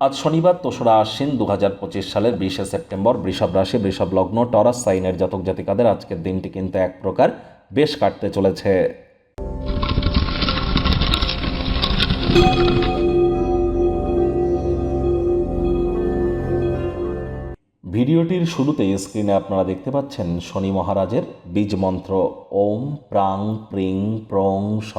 আজ শনিবার তোসরা আশ্বিন দু হাজার পঁচিশ সালের বিশে সেপ্টেম্বর বৃষভ রাশি, বৃষভ লগ্ন, টরাস, সাইনের জাতক জাতিকাদের আজকের দিনটি কিন্তু এক প্রকার বেশ কাটতে চলেছে। ভিডিওটির শুরুতেই স্ক্রিনে আপনারা দেখতে পাচ্ছেন শনি মহারাজের বীজ মন্ত্র। ওম প্রাং প্রিং প্রং স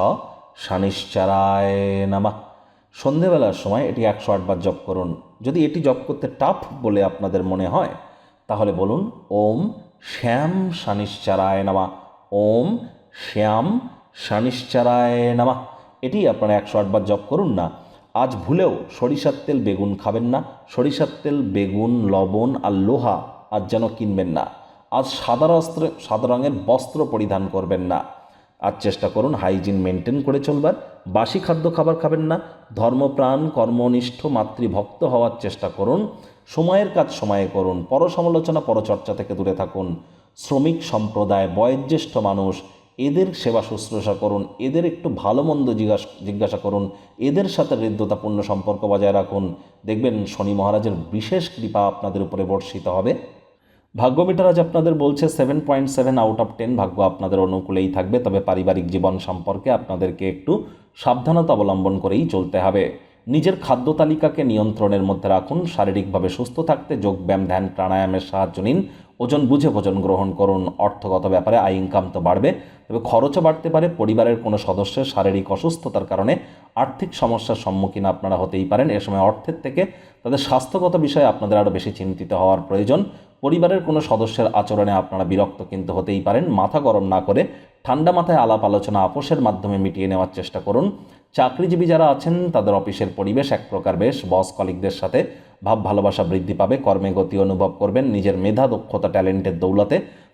শানিশ্চারায় নামা। সন্ধেবেলার সময় এটি একশো আটবার জপ করুন। যদি এটি জপ করতে টাফ বলে আপনাদের মনে হয়, তাহলে বলুন, ওম শ্যাম শানিশ্চারায় নামা। ওম শ্যাম শানিশ্চারায় নামা। এটি আপনারা একশো আটবার জপ করুন না। আজ ভুলেও সরিষার তেল বেগুন খাবেন না। সরিষার তেল, বেগুন, লবণ আর লোহা আজ যেন কিনবেন না। আজ সাদা সাদা রঙের বস্ত্র পরিধান করবেন না। আজ চেষ্টা করুন হাইজিন মেনটেন করে চলবার। বাসি খাদ্য খাবার খাবেন না, ধর্মপ্রাণ, কর্মনিষ্ঠ, মাতৃভক্ত হওয়ার চেষ্টা করুন। সময়ের কাজ সময়ে করুন পর সমালোচনা পরচর্চা থেকে দূরে থাকুন। শ্রমিক সম্প্রদায়, বয়োজ্যেষ্ঠ মানুষ, এদের সেবা শুশ্রূষা করুন, এদের একটু ভালো মন্দ জিজ্ঞাসা জিজ্ঞাসা করুন, এদের সাথে হৃদ্যতাপূর্ণ সম্পর্ক বজায় রাখুন। দেখবেন শনি মহারাজের বিশেষ কৃপা আপনাদের উপরে বর্ষিত হবে। ভাগ্য মিটার আজ আপনাদের বলছে seven point seven out of ten ভাগ্য আপনাদের অনুকূলেই থাকবে, তবে পারিবারিক জীবন সম্পর্কে আপনাদেরকে একটু সাবধানতা অবলম্বন করেই চলতে হবে। নিজের খাদ্য তালিকাকে নিয়ন্ত্রণের মধ্যে রাখুন, শারীরিকভাবে সুস্থ থাকতে যোগব্যায়াম ধ্যান, প্রাণায়ামের সাহায্য নিন, ওজন বুঝে ভোজন গ্রহণ করুন, অর্থগত ব্যাপারে আয় ইনকাম তো বাড়বে, তবে খরচও বাড়তে পারে, পরিবারের কোনো সদস্যের শারীরিক অসুস্থতার কারণে আর্থিক সমস্যার সম্মুখীন আপনারা হতেই পারেন, এ সময় অর্থের থেকে তাদের স্বাস্থ্যগত বিষয়ে আপনাদের আরও বেশি চিন্তিত হওয়ার প্রয়োজন। পরিবারের কোনো সদস্যের আচরণে আপনারা বিরক্ত কিন্তু হতেই পারেন। মাথা গরম না করে ঠান্ডা মাথায় আলাপ আলোচনা আপোষের মাধ্যমে মিটিয়ে নেওয়ার চেষ্টা করুন। চাকরিজীবী যারা আছেন, তাদের অফিসের পরিবেশ এক প্রকার বেশ। বস কলিকদের সাথে ভাব ভালোবাসা বৃদ্ধি পাবে, কর্মে গতি অনুভব করবেন। নিজের মেধা, দক্ষতা, ট্যালেন্টের দৌলতে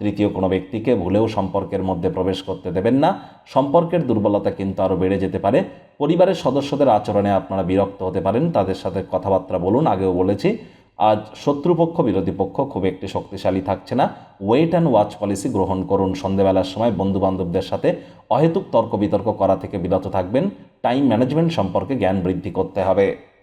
তৃতীয় কোনো ব্যক্তিকে ভুলেও সম্পর্কের মধ্যে প্রবেশ করতে দেবেন না। সম্পর্কের দুর্বলতা কিন্তু আরও বেড়ে যেতে পারে। পরিবারের সদস্যদের আচরণে আপনারা বিরক্ত হতে পারেন। তাদের সাথে কথাবার্তা বলুন, আগেও বলেছি। আজ শত্রুপক্ষ, বিরোধী পক্ষ খুব একটি শক্তিশালী থাকছে না। ওয়েট অ্যান্ড ওয়াচ পলিসি গ্রহণ করুন সন্ধেবেলার সময়। বন্ধু বান্ধবদের সাথে অহেতুক তর্ক বিতর্ক করা থেকে বিরত থাকবেন। টাইম ম্যানেজমেন্ট সম্পর্কে জ্ঞান বৃদ্ধি করতে হবে।